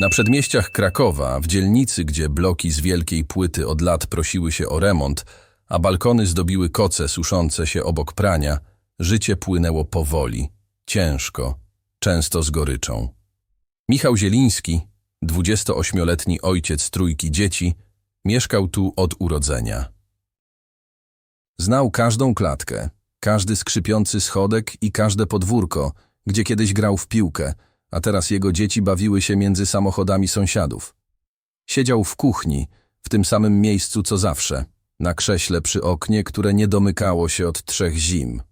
Na przedmieściach Krakowa, w dzielnicy, gdzie bloki z wielkiej płyty od lat prosiły się o remont, a balkony zdobiły koce suszące się obok prania, życie płynęło powoli, ciężko, często z goryczą. Michał Zieliński, 28-letni ojciec trójki dzieci, mieszkał tu od urodzenia. Znał każdą klatkę, każdy skrzypiący schodek i każde podwórko, gdzie kiedyś grał w piłkę, a teraz jego dzieci bawiły się między samochodami sąsiadów. Siedział w kuchni, w tym samym miejscu co zawsze, na krześle przy oknie, które nie domykało się od trzech zim.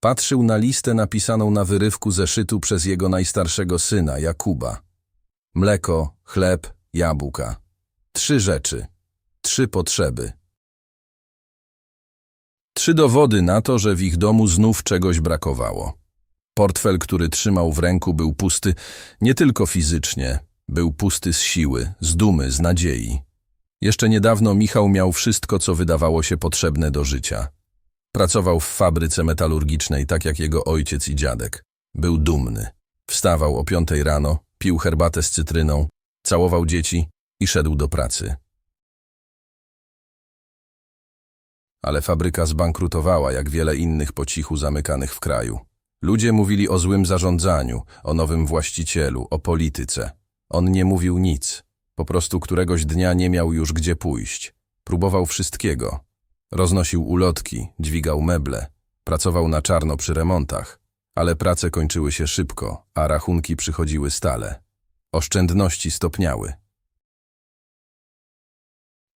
Patrzył na listę napisaną na wyrywku zeszytu przez jego najstarszego syna, Jakuba. Mleko, chleb, jabłka. Trzy rzeczy. Trzy potrzeby. Trzy dowody na to, że w ich domu znów czegoś brakowało. Portfel, który trzymał w ręku, był pusty nie tylko fizycznie, był pusty z siły, z dumy, z nadziei. Jeszcze niedawno Michał miał wszystko, co wydawało się potrzebne do życia. Pracował w fabryce metalurgicznej, tak jak jego ojciec i dziadek. Był dumny. Wstawał o piątej rano, pił herbatę z cytryną, całował dzieci i szedł do pracy. Ale fabryka zbankrutowała, jak wiele innych po cichu zamykanych w kraju. Ludzie mówili o złym zarządzaniu, o nowym właścicielu, o polityce. On nie mówił nic. Po prostu któregoś dnia nie miał już gdzie pójść. Próbował wszystkiego. Roznosił ulotki, dźwigał meble, pracował na czarno przy remontach. Ale prace kończyły się szybko, a rachunki przychodziły stale. Oszczędności stopniały.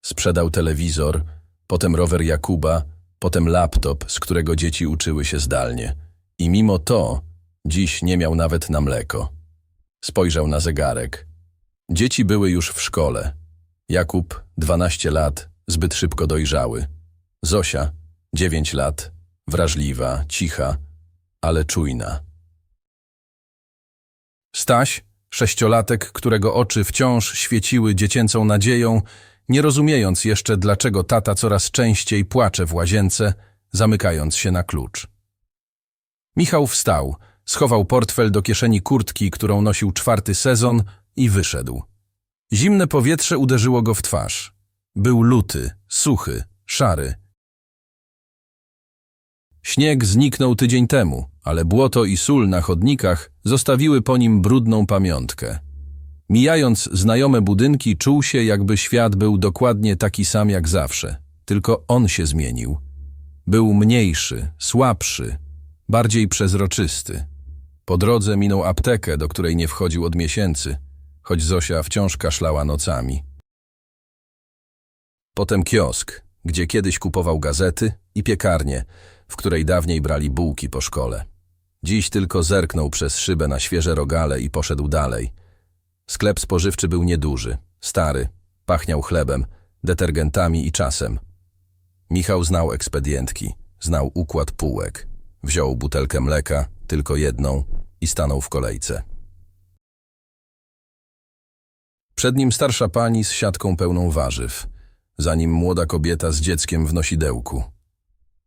Sprzedał telewizor, potem rower Jakuba, potem laptop, z którego dzieci uczyły się zdalnie. I mimo to dziś nie miał nawet na mleko. Spojrzał na zegarek. Dzieci były już w szkole. Jakub, 12 lat, zbyt szybko dojrzały. Zosia, 9 lat, wrażliwa, cicha, ale czujna. Staś, sześciolatek, którego oczy wciąż świeciły dziecięcą nadzieją, nie rozumiejąc jeszcze, dlaczego tata coraz częściej płacze w łazience, zamykając się na klucz. Michał wstał, schował portfel do kieszeni kurtki, którą nosił czwarty sezon i wyszedł. Zimne powietrze uderzyło go w twarz. Był luty, suchy, szary. Śnieg zniknął tydzień temu, ale błoto i sól na chodnikach zostawiły po nim brudną pamiątkę. Mijając znajome budynki, czuł się, jakby świat był dokładnie taki sam jak zawsze, tylko on się zmienił. Był mniejszy, słabszy, bardziej przezroczysty. Po drodze minął aptekę, do której nie wchodził od miesięcy, choć Zosia wciąż kaszlała nocami. Potem kiosk, gdzie kiedyś kupował gazety i piekarnię, w której dawniej brali bułki po szkole. Dziś tylko zerknął przez szybę na świeże rogale i poszedł dalej. Sklep spożywczy był nieduży, stary, pachniał chlebem, detergentami i czasem. Michał znał ekspedientki, znał układ półek. Wziął butelkę mleka, tylko jedną, i stanął w kolejce. Przed nim starsza pani z siatką pełną warzyw, za nim młoda kobieta z dzieckiem w nosidełku.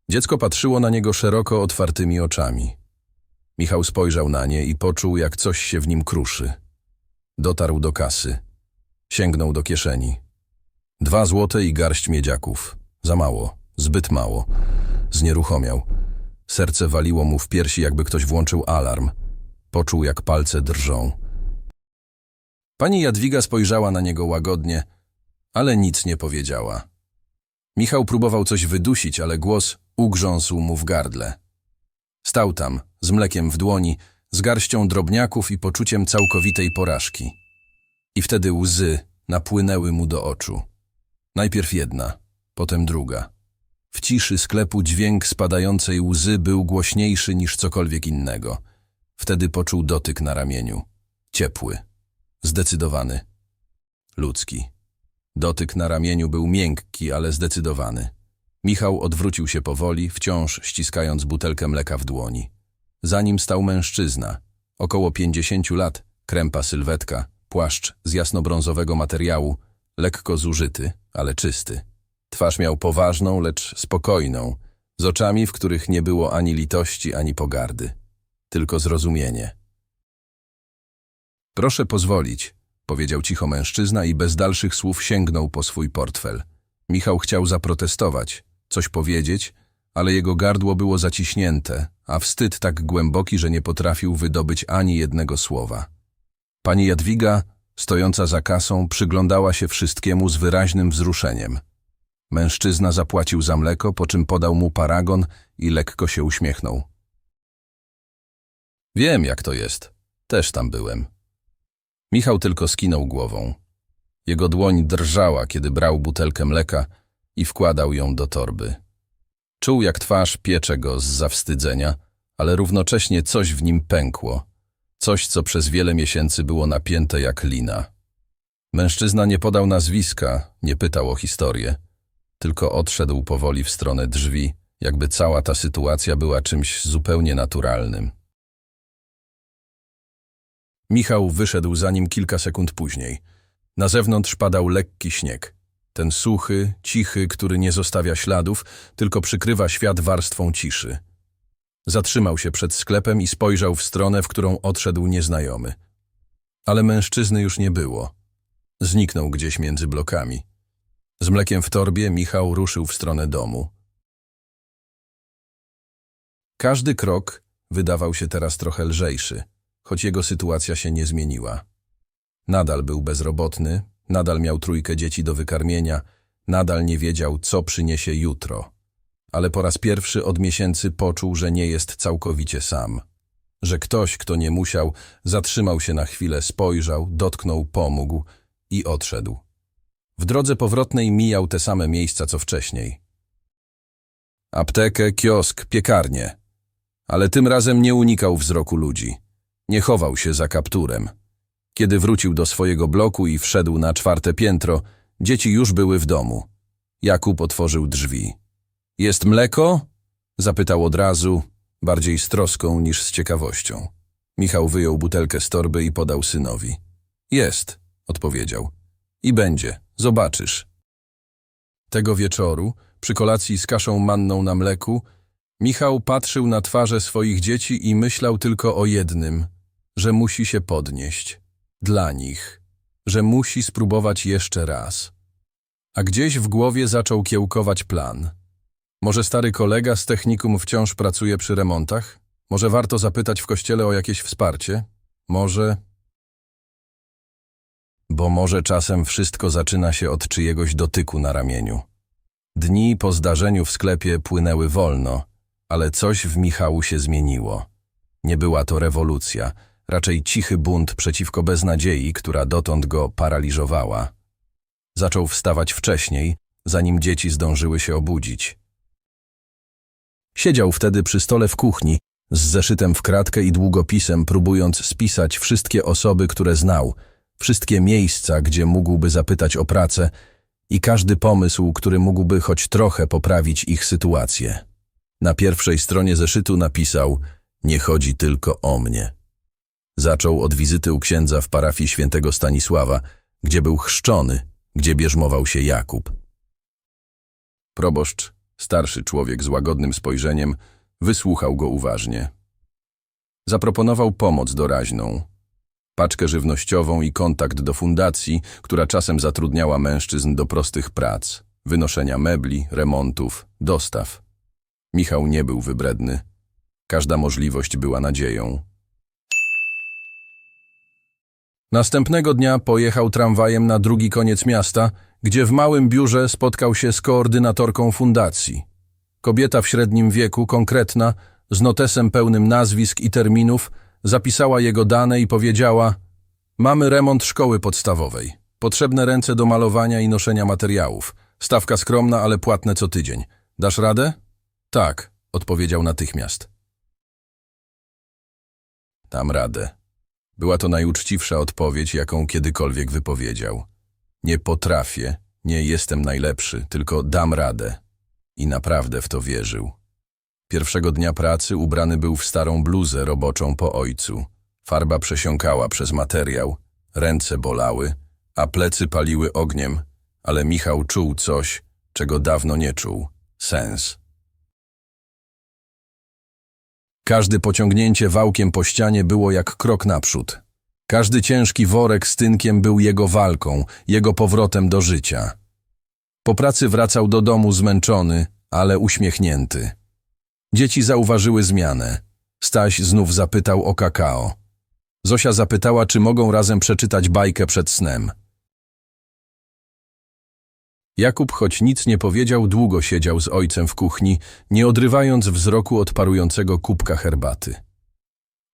Dziecko patrzyło na niego szeroko otwartymi oczami. Michał spojrzał na nie i poczuł, jak coś się w nim kruszy. Dotarł do kasy. Sięgnął do kieszeni. Dwa złote i garść miedziaków. Za mało, zbyt mało. Znieruchomiał. Serce waliło mu w piersi, jakby ktoś włączył alarm. Poczuł, jak palce drżą. Pani Jadwiga spojrzała na niego łagodnie, ale nic nie powiedziała. Michał próbował coś wydusić, ale głos ugrząsł mu w gardle. Stał tam, z mlekiem w dłoni, z garścią drobniaków i poczuciem całkowitej porażki. I wtedy łzy napłynęły mu do oczu. Najpierw jedna, potem druga. W ciszy sklepu dźwięk spadającej łzy był głośniejszy niż cokolwiek innego. Wtedy poczuł dotyk na ramieniu. Ciepły, zdecydowany, ludzki. Dotyk na ramieniu był miękki, ale zdecydowany. Michał odwrócił się powoli, wciąż ściskając butelkę mleka w dłoni. Za nim stał mężczyzna, około pięćdziesięciu lat, krępa sylwetka, płaszcz z jasnobrązowego materiału, lekko zużyty, ale czysty. Twarz miał poważną, lecz spokojną, z oczami, w których nie było ani litości, ani pogardy, tylko zrozumienie. Proszę pozwolić, powiedział cicho mężczyzna i bez dalszych słów sięgnął po swój portfel. Michał chciał zaprotestować, coś powiedzieć, ale jego gardło było zaciśnięte, a wstyd tak głęboki, że nie potrafił wydobyć ani jednego słowa. Pani Jadwiga, stojąca za kasą, przyglądała się wszystkiemu z wyraźnym wzruszeniem. Mężczyzna zapłacił za mleko, po czym podał mu paragon i lekko się uśmiechnął. Wiem, jak to jest. Też tam byłem. Michał tylko skinął głową. Jego dłoń drżała, kiedy brał butelkę mleka i wkładał ją do torby. Czuł, jak twarz piecze go z zawstydzenia, ale równocześnie coś w nim pękło. Coś, co przez wiele miesięcy było napięte jak lina. Mężczyzna nie podał nazwiska, nie pytał o historię, tylko odszedł powoli w stronę drzwi, jakby cała ta sytuacja była czymś zupełnie naturalnym. Michał wyszedł za nim kilka sekund później. Na zewnątrz padał lekki śnieg. Ten suchy, cichy, który nie zostawia śladów, tylko przykrywa świat warstwą ciszy. Zatrzymał się przed sklepem i spojrzał w stronę, w którą odszedł nieznajomy. Ale mężczyzny już nie było. Zniknął gdzieś między blokami. Z mlekiem w torbie Michał ruszył w stronę domu. Każdy krok wydawał się teraz trochę lżejszy, choć jego sytuacja się nie zmieniła. Nadal był bezrobotny, nadal miał trójkę dzieci do wykarmienia, nadal nie wiedział, co przyniesie jutro. Ale po raz pierwszy od miesięcy poczuł, że nie jest całkowicie sam. Że ktoś, kto nie musiał, zatrzymał się na chwilę, spojrzał, dotknął, pomógł i odszedł. W drodze powrotnej mijał te same miejsca, co wcześniej. Aptekę, kiosk, piekarnię. Ale tym razem nie unikał wzroku ludzi. Nie chował się za kapturem. Kiedy wrócił do swojego bloku i wszedł na czwarte piętro, dzieci już były w domu. Jakub otworzył drzwi. Jest mleko? Zapytał od razu, bardziej z troską niż z ciekawością. Michał wyjął butelkę z torby i podał synowi. Jest, odpowiedział. I będzie, zobaczysz. Tego wieczoru, przy kolacji z kaszą manną na mleku, Michał patrzył na twarze swoich dzieci i myślał tylko o jednym, że musi się podnieść. Dla nich. Że musi spróbować jeszcze raz. A gdzieś w głowie zaczął kiełkować plan. Może stary kolega z technikum wciąż pracuje przy remontach? Może warto zapytać w kościele o jakieś wsparcie? Może... Bo może czasem wszystko zaczyna się od czyjegoś dotyku na ramieniu. Dni po zdarzeniu w sklepie płynęły wolno, ale coś w Michału się zmieniło. Nie była to rewolucja, raczej cichy bunt przeciwko beznadziei, która dotąd go paraliżowała. Zaczął wstawać wcześniej, zanim dzieci zdążyły się obudzić. Siedział wtedy przy stole w kuchni, z zeszytem w kratkę i długopisem, próbując spisać wszystkie osoby, które znał, wszystkie miejsca, gdzie mógłby zapytać o pracę i każdy pomysł, który mógłby choć trochę poprawić ich sytuację. Na pierwszej stronie zeszytu napisał Nie chodzi tylko o mnie. Zaczął od wizyty u księdza w parafii świętego Stanisława, gdzie był chrzczony, gdzie bierzmował się Jakub. Proboszcz, starszy człowiek z łagodnym spojrzeniem, wysłuchał go uważnie. Zaproponował pomoc doraźną, paczkę żywnościową i kontakt do fundacji, która czasem zatrudniała mężczyzn do prostych prac, wynoszenia mebli, remontów, dostaw. Michał nie był wybredny. Każda możliwość była nadzieją. Następnego dnia pojechał tramwajem na drugi koniec miasta, gdzie w małym biurze spotkał się z koordynatorką fundacji. Kobieta w średnim wieku, konkretna, z notesem pełnym nazwisk i terminów, zapisała jego dane i powiedziała Mamy remont szkoły podstawowej. Potrzebne ręce do malowania i noszenia materiałów. Stawka skromna, ale płatne co tydzień. Dasz radę? Tak, odpowiedział natychmiast. Dam radę. Była to najuczciwsza odpowiedź, jaką kiedykolwiek wypowiedział. Nie potrafię, nie jestem najlepszy, tylko dam radę. I naprawdę w to wierzył. Pierwszego dnia pracy ubrany był w starą bluzę roboczą po ojcu. Farba przesiąkała przez materiał, ręce bolały, a plecy paliły ogniem, ale Michał czuł coś, czego dawno nie czuł. Sens. Każde pociągnięcie wałkiem po ścianie było jak krok naprzód. Każdy ciężki worek z tynkiem był jego walką, jego powrotem do życia. Po pracy wracał do domu zmęczony, ale uśmiechnięty. Dzieci zauważyły zmianę. Staś znów zapytał o kakao. Zosia zapytała, czy mogą razem przeczytać bajkę przed snem. Jakub, choć nic nie powiedział, długo siedział z ojcem w kuchni, nie odrywając wzroku od parującego kubka herbaty.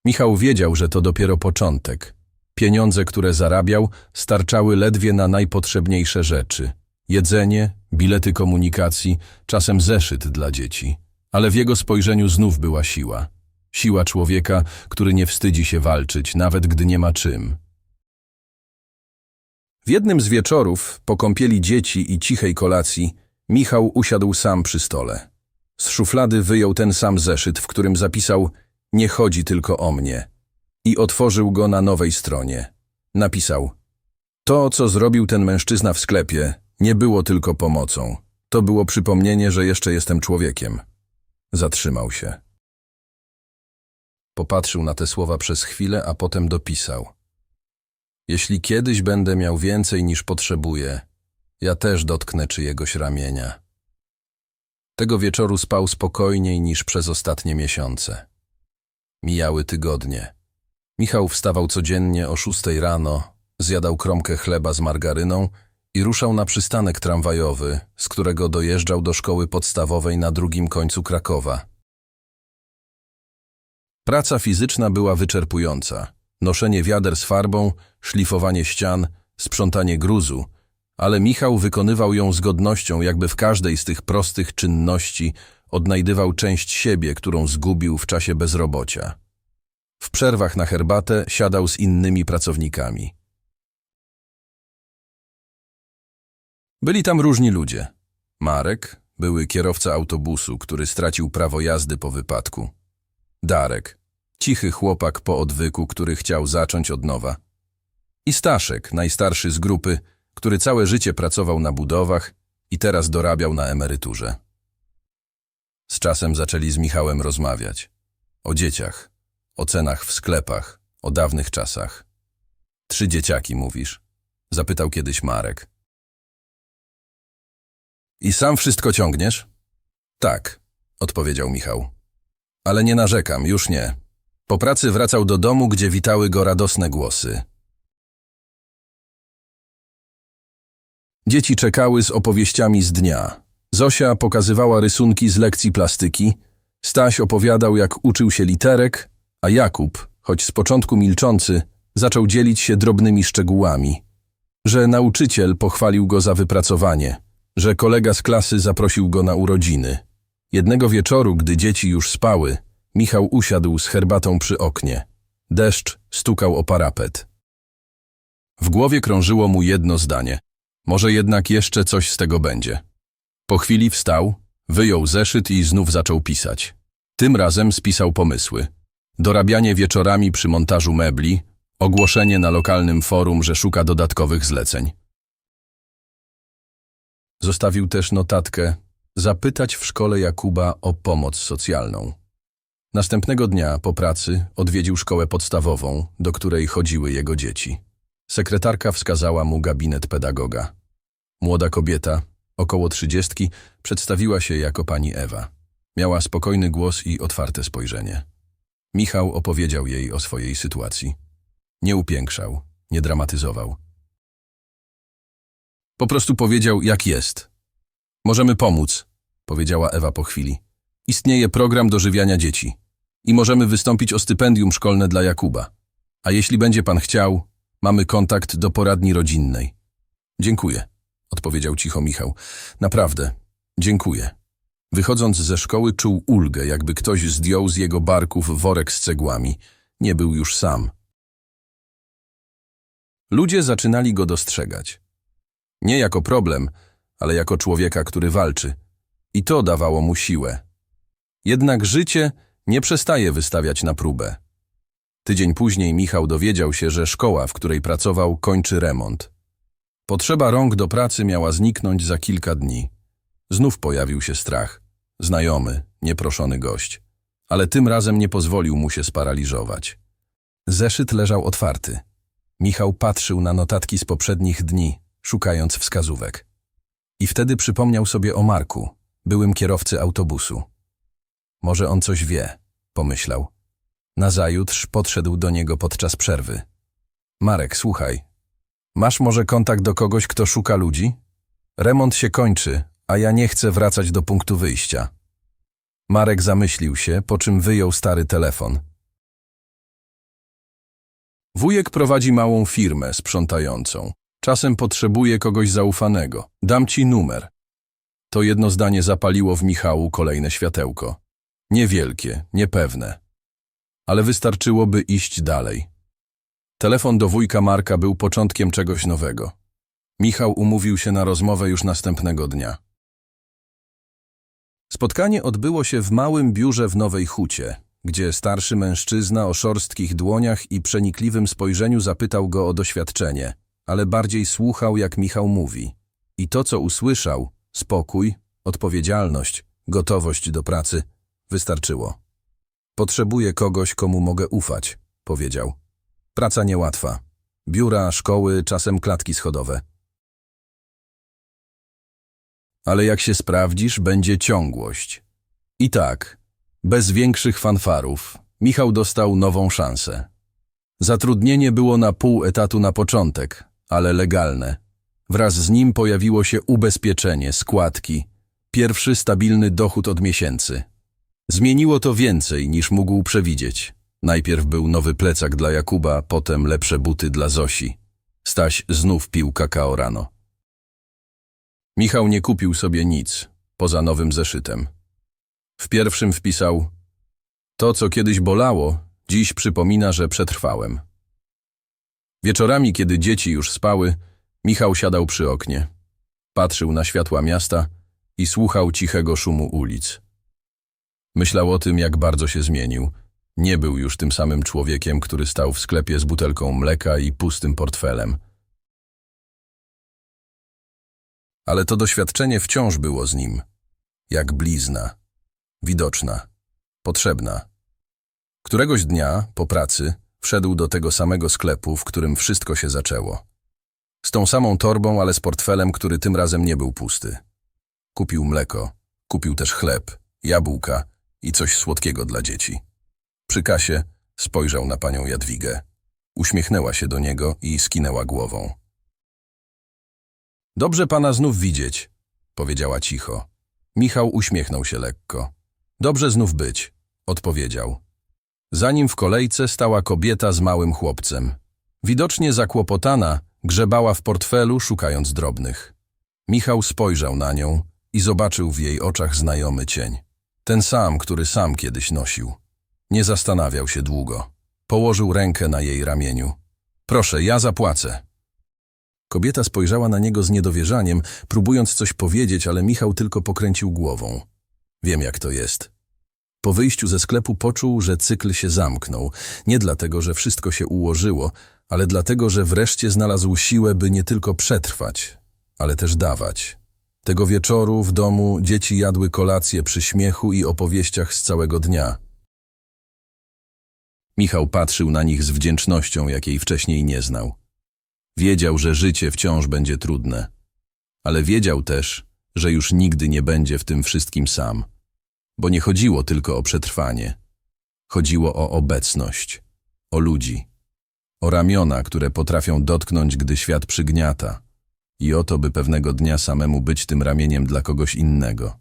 Michał wiedział, że to dopiero początek. Pieniądze, które zarabiał, starczały ledwie na najpotrzebniejsze rzeczy. Jedzenie, bilety komunikacji, czasem zeszyt dla dzieci. Ale w jego spojrzeniu znów była siła. Siła człowieka, który nie wstydzi się walczyć, nawet gdy nie ma czym. W jednym z wieczorów, po kąpieli dzieci i cichej kolacji, Michał usiadł sam przy stole. Z szuflady wyjął ten sam zeszyt, w którym zapisał Nie chodzi tylko o mnie i otworzył go na nowej stronie. Napisał To, co zrobił ten mężczyzna w sklepie, nie było tylko pomocą. To było przypomnienie, że jeszcze jestem człowiekiem. Zatrzymał się. Popatrzył na te słowa przez chwilę, a potem dopisał. Jeśli kiedyś będę miał więcej niż potrzebuję, ja też dotknę czyjegoś ramienia. Tego wieczoru spał spokojniej niż przez ostatnie miesiące. Mijały tygodnie. Michał wstawał codziennie o szóstej rano, zjadał kromkę chleba z margaryną i ruszał na przystanek tramwajowy, z którego dojeżdżał do szkoły podstawowej na drugim końcu Krakowa. Praca fizyczna była wyczerpująca. Noszenie wiader z farbą, szlifowanie ścian, sprzątanie gruzu, ale Michał wykonywał ją z godnością, jakby w każdej z tych prostych czynności odnajdywał część siebie, którą zgubił w czasie bezrobocia. W przerwach na herbatę siadał z innymi pracownikami. Byli tam różni ludzie. Marek, były kierowca autobusu, który stracił prawo jazdy po wypadku. Darek, cichy chłopak po odwyku, który chciał zacząć od nowa. I Staszek, najstarszy z grupy, który całe życie pracował na budowach i teraz dorabiał na emeryturze. Z czasem zaczęli z Michałem rozmawiać. O dzieciach, o cenach w sklepach, o dawnych czasach. Trzy dzieciaki, mówisz? Zapytał kiedyś Marek. I sam wszystko ciągniesz? Tak, odpowiedział Michał. Ale nie narzekam, już nie. Po pracy wracał do domu, gdzie witały go radosne głosy. Dzieci czekały z opowieściami z dnia. Zosia pokazywała rysunki z lekcji plastyki, Staś opowiadał, jak uczył się literek, a Jakub, choć z początku milczący, zaczął dzielić się drobnymi szczegółami. Że nauczyciel pochwalił go za wypracowanie, że kolega z klasy zaprosił go na urodziny. Jednego wieczoru, gdy dzieci już spały, Michał usiadł z herbatą przy oknie. Deszcz stukał o parapet. W głowie krążyło mu jedno zdanie. Może jednak jeszcze coś z tego będzie. Po chwili wstał, wyjął zeszyt i znów zaczął pisać. Tym razem spisał pomysły. Dorabianie wieczorami przy montażu mebli, ogłoszenie na lokalnym forum, że szuka dodatkowych zleceń. Zostawił też notatkę zapytać w szkole Jakuba o pomoc socjalną. Następnego dnia po pracy odwiedził szkołę podstawową, do której chodziły jego dzieci. Sekretarka wskazała mu gabinet pedagoga. Młoda kobieta, około trzydziestki, przedstawiła się jako pani Ewa. Miała spokojny głos i otwarte spojrzenie. Michał opowiedział jej o swojej sytuacji. Nie upiększał, nie dramatyzował. Po prostu powiedział, jak jest. Możemy pomóc, powiedziała Ewa po chwili. Istnieje program dożywiania dzieci i możemy wystąpić o stypendium szkolne dla Jakuba. A jeśli będzie pan chciał, mamy kontakt do poradni rodzinnej. Dziękuję, odpowiedział cicho Michał. Naprawdę, dziękuję. Wychodząc ze szkoły czuł ulgę, jakby ktoś zdjął z jego barków worek z cegłami. Nie był już sam. Ludzie zaczynali go dostrzegać. Nie jako problem, ale jako człowieka, który walczy. I to dawało mu siłę. Jednak życie nie przestaje wystawiać na próbę. Tydzień później Michał dowiedział się, że szkoła, w której pracował, kończy remont. Potrzeba rąk do pracy miała zniknąć za kilka dni. Znów pojawił się strach. Znajomy, nieproszony gość. Ale tym razem nie pozwolił mu się sparaliżować. Zeszyt leżał otwarty. Michał patrzył na notatki z poprzednich dni, szukając wskazówek. I wtedy przypomniał sobie o Marku, byłym kierowcy autobusu. Może on coś wie, pomyślał. Nazajutrz podszedł do niego podczas przerwy. Marek, słuchaj. Masz może kontakt do kogoś, kto szuka ludzi? Remont się kończy, a ja nie chcę wracać do punktu wyjścia. Marek zamyślił się, po czym wyjął stary telefon. Wujek prowadzi małą firmę sprzątającą. Czasem potrzebuje kogoś zaufanego. Dam ci numer. To jedno zdanie zapaliło w Michału kolejne światełko. Niewielkie, niepewne. Ale wystarczyłoby iść dalej. Telefon do wujka Marka był początkiem czegoś nowego. Michał umówił się na rozmowę już następnego dnia. Spotkanie odbyło się w małym biurze w Nowej Hucie, gdzie starszy mężczyzna o szorstkich dłoniach i przenikliwym spojrzeniu zapytał go o doświadczenie, ale bardziej słuchał, jak Michał mówi. I to, co usłyszał, spokój, odpowiedzialność, gotowość do pracy, wystarczyło. Potrzebuję kogoś, komu mogę ufać, powiedział. Praca niełatwa. Biura, szkoły, czasem klatki schodowe. Ale jak się sprawdzisz, będzie ciągłość. I tak, bez większych fanfarów, Michał dostał nową szansę. Zatrudnienie było na pół etatu na początek, ale legalne. Wraz z nim pojawiło się ubezpieczenie, składki, pierwszy stabilny dochód od miesięcy. Zmieniło to więcej niż mógł przewidzieć. Najpierw był nowy plecak dla Jakuba, potem lepsze buty dla Zosi. Staś znów pił kakao rano. Michał nie kupił sobie nic, poza nowym zeszytem. W pierwszym wpisał To, co kiedyś bolało, dziś przypomina, że przetrwałem. Wieczorami, kiedy dzieci już spały, Michał siadał przy oknie. Patrzył na światła miasta i słuchał cichego szumu ulic. Myślał o tym, jak bardzo się zmienił. Nie był już tym samym człowiekiem, który stał w sklepie z butelką mleka i pustym portfelem. Ale to doświadczenie wciąż było z nim, jak blizna, widoczna, potrzebna. Któregoś dnia, po pracy, wszedł do tego samego sklepu, w którym wszystko się zaczęło. Z tą samą torbą, ale z portfelem, który tym razem nie był pusty. Kupił mleko, kupił też chleb, jabłka i coś słodkiego dla dzieci. Przy kasie spojrzał na panią Jadwigę. Uśmiechnęła się do niego i skinęła głową. Dobrze pana znów widzieć, powiedziała cicho. Michał uśmiechnął się lekko. Dobrze znów być, odpowiedział. Za nim w kolejce stała kobieta z małym chłopcem. Widocznie zakłopotana, grzebała w portfelu, szukając drobnych. Michał spojrzał na nią i zobaczył w jej oczach znajomy cień. Ten sam, który sam kiedyś nosił. Nie zastanawiał się długo. Położył rękę na jej ramieniu. Proszę, ja zapłacę. Kobieta spojrzała na niego z niedowierzaniem, próbując coś powiedzieć, ale Michał tylko pokręcił głową. Wiem, jak to jest. Po wyjściu ze sklepu poczuł, że cykl się zamknął. Nie dlatego, że wszystko się ułożyło, ale dlatego, że wreszcie znalazł siłę, by nie tylko przetrwać, ale też dawać. Tego wieczoru w domu dzieci jadły kolację przy śmiechu i opowieściach z całego dnia. Michał patrzył na nich z wdzięcznością, jakiej wcześniej nie znał. Wiedział, że życie wciąż będzie trudne, ale wiedział też, że już nigdy nie będzie w tym wszystkim sam, bo nie chodziło tylko o przetrwanie. Chodziło o obecność, o ludzi, o ramiona, które potrafią dotknąć, gdy świat przygniata i o to, by pewnego dnia samemu być tym ramieniem dla kogoś innego.